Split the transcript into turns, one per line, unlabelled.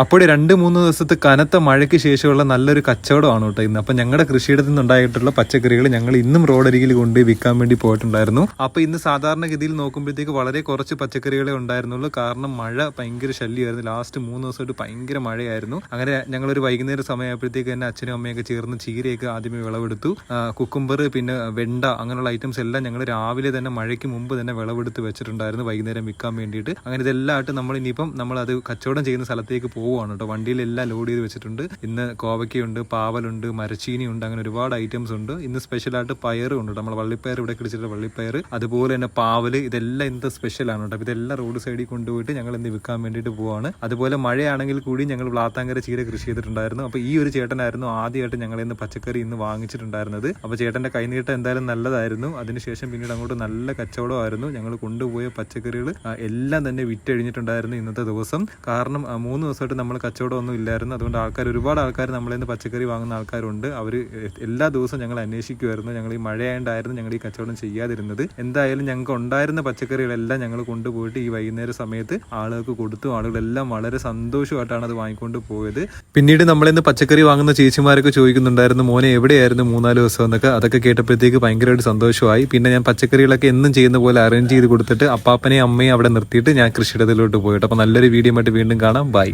അപ്പോൾ രണ്ട് മൂന്ന് ദിവസത്തെ കനത്ത മഴയ്ക്ക് ശേഷമുള്ള നല്ലൊരു കച്ചവടമാണ് കേട്ടോ ഇന്ന്. അപ്പം ഞങ്ങളുടെ കൃഷിയിടത്തിൽ നിന്നുണ്ടായിട്ടുള്ള പച്ചക്കറികൾ ഞങ്ങൾ ഇന്നും റോഡരികിൽ കൊണ്ട് വിൽക്കാൻ വേണ്ടി പോയിട്ടുണ്ടായിരുന്നു. അപ്പോൾ ഇന്ന് സാധാരണഗതിയിൽ നോക്കുമ്പോഴത്തേക്ക് വളരെ കുറച്ച് പച്ചക്കറികളെ ഉണ്ടായിരുന്നുള്ളൂ. കാരണം മഴ ഭയങ്കര ശല്യമായിരുന്നു. ലാസ്റ്റ് മൂന്ന് ദിവസമായിട്ട് ഭയങ്കര മഴയായിരുന്നു. അങ്ങനെ ഞങ്ങളൊരു വൈകുന്നേരം സമയമായപ്പോഴത്തേക്ക് തന്നെ അച്ഛനും അമ്മയൊക്കെ ചേർന്ന് ചീരയൊക്കെ ആദ്യമേ വിളവെടുത്തു. കുക്കുംബർ പിന്നെ വെണ്ട അങ്ങനെയുള്ള ഐറ്റംസ് എല്ലാം ഞങ്ങൾ രാവിലെ തന്നെ മഴയ്ക്ക് മുമ്പ് തന്നെ വിളവെടുത്ത് വെച്ചിട്ടുണ്ടായിരുന്നു വൈകുന്നേരം വിൽക്കാൻ വേണ്ടിയിട്ട്. അങ്ങനെ ഇതെല്ലാം ആയിട്ട് നമ്മൾ ഇനിയിപ്പം നമ്മൾ അത് കച്ചവടം ചെയ്യുന്ന സ്ഥലത്തേക്ക് പോവുകയാണ് കേട്ടോ വണ്ടിയിലെല്ലാം ലോഡ് ചെയ്ത് വെച്ചിട്ടുണ്ട്. ഇന്ന് കോവയ്ക്കുണ്ട് പാവലുണ്ട് മരച്ചീനിയുണ്ട് അങ്ങനെ ഒരുപാട് ഐറ്റംസ് ഉണ്ട്. ഇന്ന് സ്പെഷ്യലായിട്ട് പയറും ഉണ്ട് നമ്മൾ വള്ളിപ്പയർ ഇവിടെ കിടിച്ചിട്ട് വള്ളിപ്പയർ. അതുപോലെ തന്നെ പാവൽ ഇതെല്ലാം ഇന്നത്തെ സ്പെഷ്യലാണ് കേട്ടോ ഇതെല്ലാം റോഡ് സൈഡിൽ കൊണ്ടുപോയിട്ട് ഞങ്ങൾ ഇന്ന് വിൽക്കാൻ വേണ്ടിയിട്ട് പോവാണ്. അതുപോലെ മഴയാണെങ്കിൽ കൂടി ഞങ്ങൾ വ്ളാത്താങ്കര ചീര കൃഷി ചെയ്തിട്ടുണ്ടായിരുന്നു. അപ്പോൾ ഈ ഒരു ചേട്ടനായിരുന്നു ആദ്യമായിട്ട് ഞങ്ങൾ ഇന്ന് പച്ചക്കറി ഇന്ന് വാങ്ങിച്ചിട്ടുണ്ടായിരുന്നത്. അപ്പോൾ ചേട്ടന്റെ കൈനീട്ടം എന്തായാലും നല്ലതായിരുന്നു. അതിനുശേഷം പിന്നീട് അങ്ങോട്ട് നല്ല കച്ചവടമായിരുന്നു ഞങ്ങൾ കൊണ്ടുപോയ പച്ചക്കറികൾ എല്ലാം തന്നെ വിറ്റഴിഞ്ഞിട്ടുണ്ടായിരുന്നു ഇന്നത്തെ ദിവസം. കാരണം മൂന്ന് ദിവസമായിട്ട് നമ്മൾ കച്ചവടം ഒന്നും ഇല്ലായിരുന്നു. അതുകൊണ്ട് ആൾക്കാർ ഒരുപാട് ആൾക്കാർ നമ്മളിൽ നിന്ന് പച്ചക്കറി വാങ്ങുന്ന ആൾക്കാരുണ്ട്. അവർ എല്ലാ ദിവസവും ഞങ്ങൾ അന്വേഷിക്കുമായിരുന്നു ഞങ്ങൾ ഈ മഴയായിട്ടായിരുന്നു ഞങ്ങൾ ഈ കച്ചവടം ചെയ്യാതിരുന്നത്. എന്തായാലും ഞങ്ങൾക്ക് ഉണ്ടായിരുന്ന പച്ചക്കറികളെല്ലാം ഞങ്ങൾ കൊണ്ടുപോയിട്ട് ഈ വൈകുന്നേര സമയത്ത് ആളുകൾക്ക് കൊടുത്തു. ആളുകളെല്ലാം വളരെ സന്തോഷമായിട്ടാണ് അത് വാങ്ങിക്കൊണ്ട് പോയത്. പിന്നീട് നമ്മളിന്ന് പച്ചക്കറി വാങ്ങുന്ന ചേച്ചിമാരൊക്കെ ചോദിക്കുന്നുണ്ടായിരുന്നു മോനെ എവിടെയായിരുന്നു മൂന്നാൽ ദിവസം എന്നൊക്കെ? അതൊക്കെ കേട്ടപ്പോഴത്തേക്ക് ഭയങ്കരമായിട്ട് സന്തോഷമായി. പിന്നെ ഞാൻ പച്ചക്കറികളൊക്കെ എന്നും ചെയ്യുന്ന പോലെ അറേഞ്ച് ചെയ്ത് കൊടുത്തിട്ട് അപ്പാപ്പനെയും അമ്മയും അവിടെ നിർത്തിയിട്ട് ഞാൻ കൃഷിയിടത്തിലോട്ട് പോയിട്ട്. അപ്പോൾ നല്ലൊരു വീഡിയോ ആയിട്ട് വീണ്ടും കാണാം. ബൈ